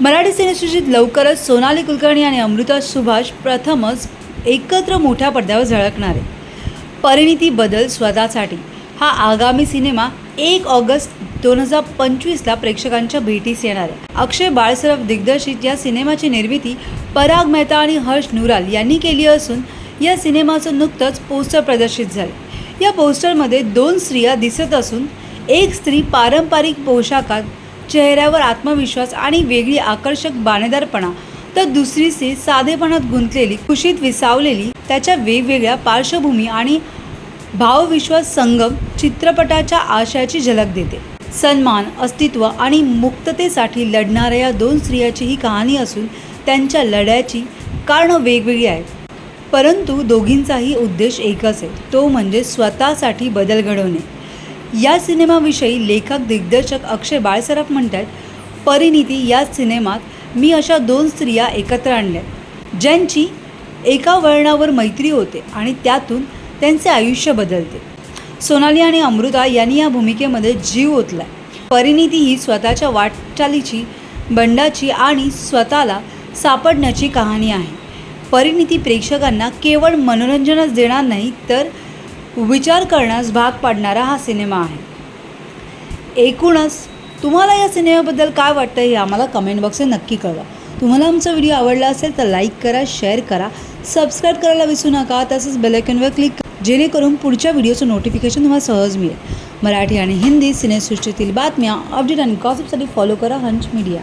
मराठी सिनेसृष्टीत लवकरच सोनाली कुलकर्णी आणि अमृता सुभाष प्रथमच एकत्र मोठ्या पडद्यावर झळकणार आहे. परिणिती बदल स्वतःसाठी. हा आगामी सिनेमा एक ऑगस्ट दोन हजार पंचवीसला प्रेक्षकांच्या भेटीस येणार आहे. अक्षय बाळसरफ दिग्दर्शित या सिनेमाची निर्मिती पराग मेहता आणि हर्ष नुराल यांनी केली असून या सिनेमाचं नुकतंच पोस्टर प्रदर्शित झालं. या पोस्टरमध्ये दोन स्त्रिया दिसत असून एक स्त्री पारंपरिक पोशाखात चेहऱ्यावर आत्मविश्वास आणि वेगळी आकर्षक बाणेदारपणा. तर दुसरी सी साधेपणात गुंतलेली खुशीत विसावलेली त्याच्या वेगवेगळ्या पार्श्वभूमी आणि भावविश्वास संगम चित्रपटाच्या आशयाची झलक देते. सन्मान अस्तित्व आणि मुक्ततेसाठी लढणाऱ्या या दोन स्त्रियाची ही कहाणी असून त्यांच्या लढ्याची कारणं वेगवेगळी आहेत. परंतु दोघींचाही उद्देश एकच आहे. तो म्हणजे स्वतःसाठी बदल घडवणे. या सिनेमाविषयी लेखक दिग्दर्शक अक्षय बाळसराफ म्हणतात परिणिती या सिनेमात मी अशा दोन स्त्रिया एकत्र आणल्या ज्यांची एका वळणावर मैत्री होते आणि त्यातून त्यांचे आयुष्य बदलते. सोनाली आणि अमृता यांनी या भूमिकेमध्ये जीव ओतला परिणिती ही स्वतःच्या वाटचालीची बंडाची आणि स्वतःला सापडण्याची कहाणी आहे. परिणिती प्रेक्षकांना केवळ मनोरंजनच देणार नाही तर विचार करण्यास भाग पाडणारा हा सिनेमा आहे. एकूणच तुम्हाला या सिनेमाबद्दल काय वाटतं हे आम्हाला कमेंट बॉक्सने नक्की कळवा. तुम्हाला आमचा व्हिडिओ आवडला असेल तर लाईक करा शेअर करा सबस्क्राईब करायला विसरू नका. तसंच बेलायकनवर क्लिक करा जेणेकरून पुढच्या व्हिडिओचं नोटिफिकेशन तुम्हाला सहज मिळेल. मराठी आणि हिंदी सिनेसृष्टीतील बातम्या अपडेट आणि गॉसिपसाठी फॉलो करा हंच मीडिया